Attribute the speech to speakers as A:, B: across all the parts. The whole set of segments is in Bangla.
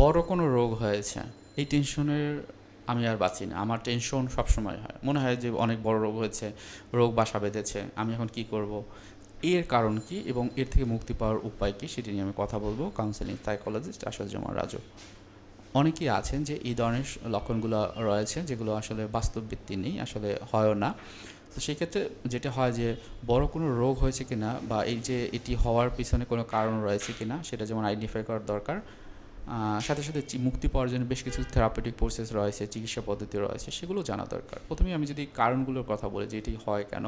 A: বড় কোনো রোগ হয়েছে, এই টেনশনের আমি আর বাঁচি না। আমার টেনশন সবসময় হয়। মনে হয় যে অনেক বড় রোগ হয়েছে, রোগ বাসা বেঁধেছে, আমি এখন কি করব? এর কারণ কি এবং এর থেকে মুক্তি পাওয়ার উপায় কি সেটি নিয়ে আমি কথা বলব কাউন্সেলিং সাইকোলজিস্ট আসাদুজ্জামান রাজু। অনেকেই আছেন যে এই ধরনের লক্ষণগুলো রয়েছে যেগুলো আসলে বাস্তব ভিত্তি নেই, আসলে হয়ও না। তো সেক্ষেত্রে যেটা হয় যে বড় কোনো রোগ হয়েছে কিনা বা এই যে এটি হওয়ার পিছনে কোনো কারণ রয়েছে কিনা সেটা যেমন আইডেন্টিফাই করার দরকার সাথে সাথে মুক্তি পাওয়ার জন্য বেশ কিছু থেরাপিউটিক প্রসেস রয়েছে, চিকিৎসা পদ্ধতি রয়েছে, সেগুলো জানা দরকার। প্রথমে আমি যদি কারণগুলোর কথা বলি যে এটি হয় কেন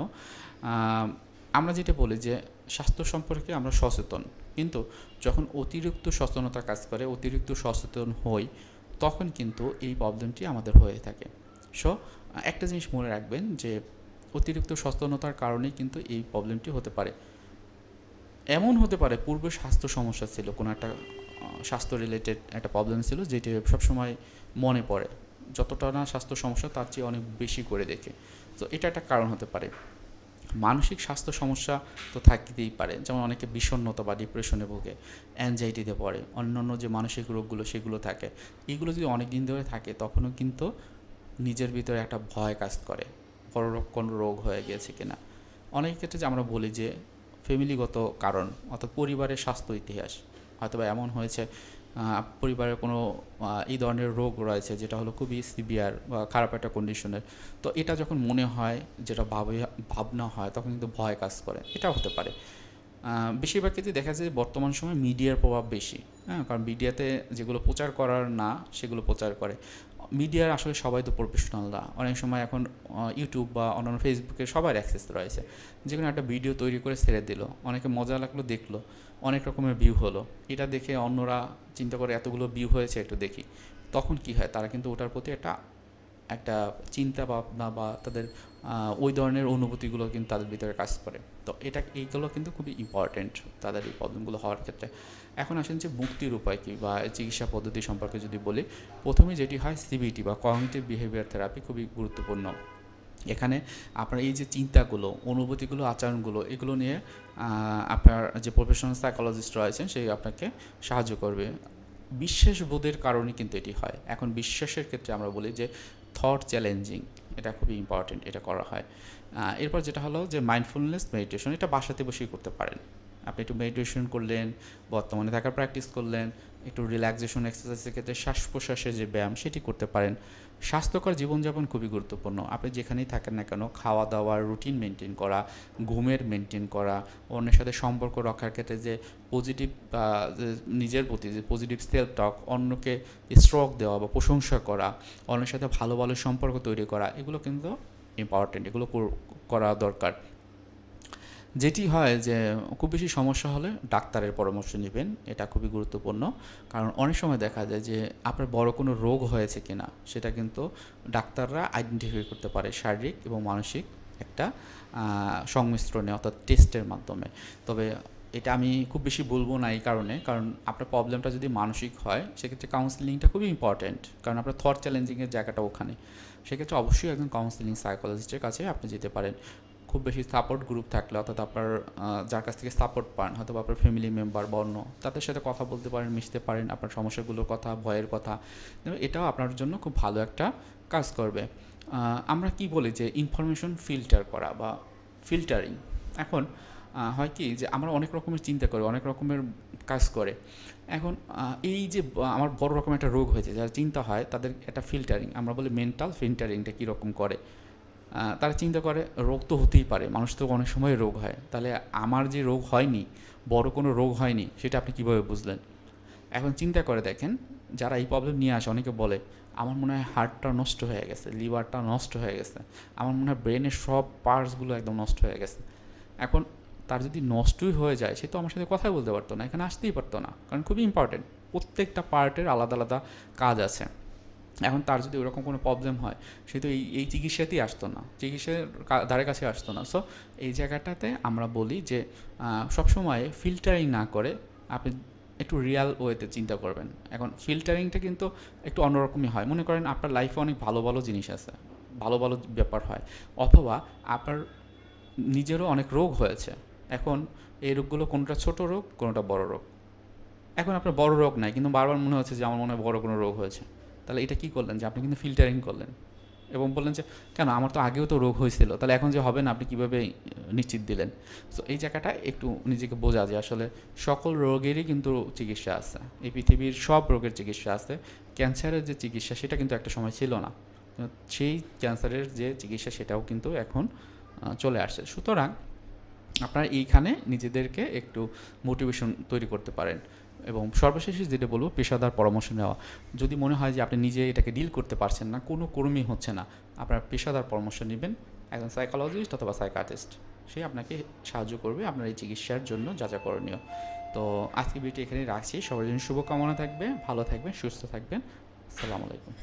A: আমরা যেটা বলি যে স্বাস্থ্য সম্পর্কে আমরা সচেতন। কিন্তু যখন অতিরিক্ত সচেতনতা কাজ করে, অতিরিক্ত সচেতন হই, তখন কিন্তু এই প্রবলেমটি আমাদের হয়ে থাকে। সো একটা জিনিস মনে রাখবেন যে অতিরিক্ত সচেতনতার কারণেই কিন্তু এই প্রবলেমটি হতে পারে। এমন হতে পারে পূর্বে স্বাস্থ্য সমস্যা ছিল কোনো একটা স্বাস্থ্য রিলেটেড একটা প্রবলেম ছিল, যেটি সবসময় মনে পড়ে। যতটা না স্বাস্থ্য সমস্যা, তার চেয়ে অনেক বেশি করে দেখে। তো এটা একটা কারণ হতে পারে। মানসিক স্বাস্থ্য সমস্যা তো থাকতেই পারে। যেমন অনেকে বিষণ্ণতা বা ডিপ্রেশনে ভোগে অ্যাংজাইটিতে পড়ে, অন্যান্য যে মানসিক রোগগুলো, সেগুলো থাকে। এগুলো যদি অনেক দিন ধরে থাকে, তখনও কিন্তু নিজের ভিতরে একটা ভয় কাজ করে বড় কোনো রোগ হয়ে গিয়েছে কিনা। অনেক ক্ষেত্রে যে আমরা বলি যে ফ্যামিলিগত কারণ, অর্থাৎ পরিবারের স্বাস্থ্য ইতিহাস। হয়তো বা এমন হয়েছে পরিবারের কোনো এই ধরনের রোগ রয়েছে যেটা হলো খুবই সিভিয়ার বা খারাপ একটা কন্ডিশনের তো এটা যখন মনে হয়, যেটা ভাবে, ভাবনা হয়, তখন কিন্তু ভয় কাজ করে। এটা হতে পারে। বেশিরভাগ ক্ষেত্রে দেখা যায় বর্তমান সময় মিডিয়ার প্রভাব বেশি। হ্যাঁ কারণ মিডিয়াতে যেগুলো প্রচার করার না, সেগুলো প্রচার করে। মিডিয়ার আসলে সবাই তো প্রফেশনাল না। অনেক সময় এখন ইউটিউব বা অন্যান্য ফেসবুকে সবার অ্যাক্সেস রয়েছে। যে কোনো একটা ভিডিও তৈরি করে ছেড়ে দিল, অনেকে মজা লাগল, দেখল, অনেক রকমের ভিউ হলো। এটা দেখে অন্যরা চিন্তা করে এতগুলো ভিউ হয়েছে, একটু দেখি। তখন কি হয়? তারা কিন্তু ওটার প্রতি একটা একটা চিন্তা ভাবনা বা তাদের ওই ধরনের অনুভূতিগুলো কিন্তু তাদের ভিতরে কাজ করে। তো এটা, এইগুলো কিন্তু খুবই ইম্পর্টেন্ট তাদের এই প্রবলেমগুলো হওয়ার ক্ষেত্রে। এখন আসেন যে মুক্তির উপায় কী বা চিকিৎসা পদ্ধতি সম্পর্কে যদি বলি, প্রথমে যেটি হয় সিবিটি বা কগনিটিভ বিহেভিয়ার থেরাপি খুবই গুরুত্বপূর্ণ। এখানে আপনার এই যে চিন্তাগুলো, অনুভূতিগুলো, আচরণগুলো, এগুলো নিয়ে আপনার যে প্রফেশনাল সাইকোলজিস্ট রয়েছেন, সেই আপনাকে সাহায্য করবে। বিশ্বাস বোধের কারণে কিন্তু এটি হয়। এখন বিশ্বাসের ক্ষেত্রে আমরা বলি যে থট চ্যালেঞ্জিং এটা খুবই ইম্পর্টেন্ট এটা করা হয়। এরপর যেটা হলো যে মাইন্ডফুলনেস মেডিটেশন এটা বাসাতে বসেই করতে পারেন। আপনি একটু মেডিটেশন করলেন, বর্তমানে থাকার প্র্যাকটিস করলেন, একটু রিল্যাক্সেশন এক্সারসাইজের ক্ষেত্রে শ্বাস প্রশ্বাসের যে ব্যায়াম, সেটি করতে পারেন। স্বাস্থ্যকর জীবনযাপন খুবই গুরুত্বপূর্ণ। আপনি যেখানেই থাকেন না কেন খাওয়া দাওয়ার রুটিন মেনটেন করা, ঘুমের মেনটেন করা, অন্যের সাথে সম্পর্ক রক্ষার ক্ষেত্রে যে পজিটিভ নিজের প্রতি যে পজিটিভ সেলফ টক অন্যকে স্ট্রক দেওয়া বা প্রশংসা করা, অন্যের সাথে ভালো ভালো সম্পর্ক তৈরি করা, এগুলো কিন্তু ইম্পর্টেন্ট এগুলো করা দরকার। যেটি হয় যে খুব বেশি সমস্যা হলে ডাক্তারের পরামর্শ নেবেন, এটা খুবই গুরুত্বপূর্ণ। কারণ অনেক সময় দেখা যায় যে আপনার বড় কোনো রোগ হয়েছে কিনা, সেটা কিন্তু ডাক্তাররা আইডেন্টিফাই করতে পারে শারীরিক এবং মানসিক একটা সংমিশ্রণে অর্থাৎ টেস্টের মাধ্যমে। তবে এটা আমি খুব বেশি বলব না এই কারণে, কারণ আপনার প্রবলেমটা যদি মানসিক হয়, সেক্ষেত্রে কাউন্সিলিংটা খুবই ইম্পর্ট্যান্ট কারণ আপনার থট চ্যালেঞ্জিংয়ের জায়গাটা ওখানে। সেক্ষেত্রে অবশ্যই একজন কাউন্সিলিং সাইকোলজিস্টের কাছে আপনি যেতে পারেন। খুব বেশি সাপোর্ট গ্রুপ থাকলে, অর্থাৎ আপনার যার কাছ থেকে সাপোর্ট পান হয়তো আপনার ফ্যামিলি মেম্বার বা অন্য, তাদের সাথে কথা বলতে পারেন, মিশতে পারেন, আপনার সমস্যাগুলোর কথা, ভয়ের কথা এটাও আপনার জন্য খুব ভালো একটা কাজ করবে। আমরা কি বলি যে ইনফরমেশন ফিল্টার করা বা ফিল্টারিং এখন হয় কি যে আমরা অনেক রকমের চিন্তা করি, অনেক রকমের কাজ করে। এখন এই যে আমার বড় রকম একটা রোগ হয়েছে, যারা চিন্তা হয় তাদের একটা ফিল্টারিং আমরা বলি মেন্টাল ফিল্টারিংটা কীরকম করে। তারা চিন্তা করে, রোগ তো হতেই পারে, মানুষ তো অনেক সময় রোগ হয়। তাহলে আমার যে রোগ হয়নি, বড় কোনো রোগ হয়নি, সেটা আপনি কীভাবে বুঝলেন? এখন চিন্তা করে দেখেন, যারা এই প্রবলেম নিয়ে আসে, অনেকে বলে, আমার মনে হয় হার্টটা নষ্ট হয়ে গেছে লিভারটা নষ্ট হয়ে গেছে, আমার মনে হয় ব্রেনের সব পার্টসগুলো একদম নষ্ট হয়ে গেছে। এখন তার যদি নষ্টই হয়ে যায়, সে তো আমার সাথে কথাই বলতে পারতো না, এখানে আসতেই পারতো না, কারণ খুবই ইম্পর্টেন্ট প্রত্যেকটা পার্টের আলাদা আলাদা কাজ আছে। এখন তার যদি ওরকম কোনো প্রবলেম হয়, সে তো এই এই চিকিৎসাতেই আসতো না, চিকিৎসার ধারে কাছে আসতো না। সো এই জায়গাটাতে আমরা বলি যে সবসময় ফিল্টারিং না করে আপনি একটু রিয়াল ওয়েতে চিন্তা করবেন। এখন ফিল্টারিংটা কিন্তু একটু অন্যরকমই হয়। মনে করেন আপনার লাইফে অনেক ভালো ভালো জিনিস আছে, ভালো ভালো ব্যাপার হয়, অথবা আপনার নিজেরও অনেক রোগ হয়েছে। এখন এই রোগগুলো কোনটা ছোট রোগ, কোনটা বড় রোগ। এখন আপনার বড় রোগ নাই, কিন্তু বারবার মনে হচ্ছে যে আমার মনে হয় বড় কোনো রোগ হয়েছে। তাহলে এটা কি করলেন? যে আপনি কিন্তু ফিল্টারিং করলেন। এবং বললেন যে, কেন? আমার তো আগেও তো রোগ হয়েছিল। তাহলে এখন যে হবে না, আপনি কীভাবে নিশ্চিত দিলেন? তো এই জায়গাটা একটু নিজেকে বোঝা যে আসলে সকল রোগেরই কিন্তু চিকিৎসা আছে। এই পৃথিবীর সব রোগের চিকিৎসা আছে। ক্যান্সারের যে চিকিৎসা, সেটা কিন্তু একটা সময় ছিল না। সেই ক্যান্সারের যে চিকিৎসা, সেটাও কিন্তু এখন চলে আসছে। সুতরাং আপনারা এইখানে নিজেদেরকে একটু মোটিভেশন তৈরি করতে পারেন। এবং সর্বশেষে যেটা বলব, পেশাদার পরামর্শ নেওয়া। যদি মনে হয় যে আপনি নিজে এটাকে ডিল করতে পারছেন না, কোনো কর্মী হচ্ছে না, আপনার পেশাদার পরামর্শ নেবেন, একজন সাইকোলজিস্ট অথবা সাইকাটিস্ট সে আপনাকে সাহায্য করবে আপনার এই চিকিৎসার জন্য যা যা করণীয়। তো আজকে ভিডিওটি এখানে রাখছি। সবার জন্য শুভকামনা থাকবে, ভালো থাকবেন, সুস্থ থাকবেন। আসসালামু আলাইকুম।